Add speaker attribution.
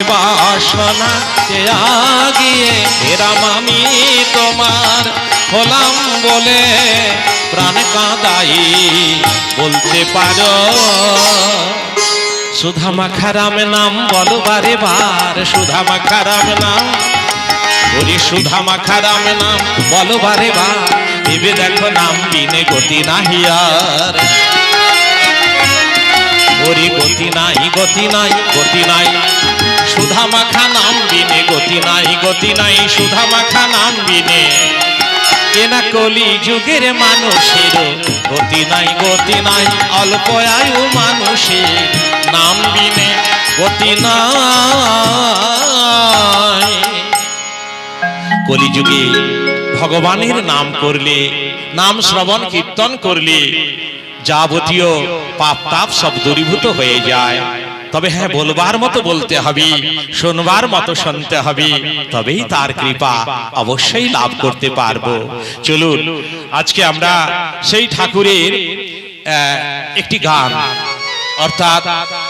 Speaker 1: বাসনা কে আগিয়ে এরাম আমি তোমার, হলাম বলে প্রাণ কাঁদাই, বলতে পারো। সুধা মাখারাম নাম বলো বারে বার, সুধা মাখারাম নাম, বলি সুধা মাখারাম নাম বলো বারে বার, ভেবে দেখো নাম বিনে গতি নাহিয়ার ওরে গতি নাই গতি নাই গতি নাই। সুধা নাম বিনে গতি নাই গতি নাই সুধা নাম বিনে কেনা কলি যুগের মানুষের, গতি নাই গতি নাই, অল্প আয়ু মানুষের নাম বিনে গতি নাই। কলিযুগে ভগবানের নাম করলে, নাম শ্রবণ, কীর্তন করলে, যাবতীয় পাপ তাপ সব দূরীভূত হয়ে যায়। তবে হ্যাঁ বলবার মতো বলতে হবে শোনবার মতো শুনতে হবে তবেই তার কৃপা অবশ্যই লাভ করতে পারব। চলুন আজকে আমরা সেই ঠাকুরের আহ, একটি গান। অর্থাৎ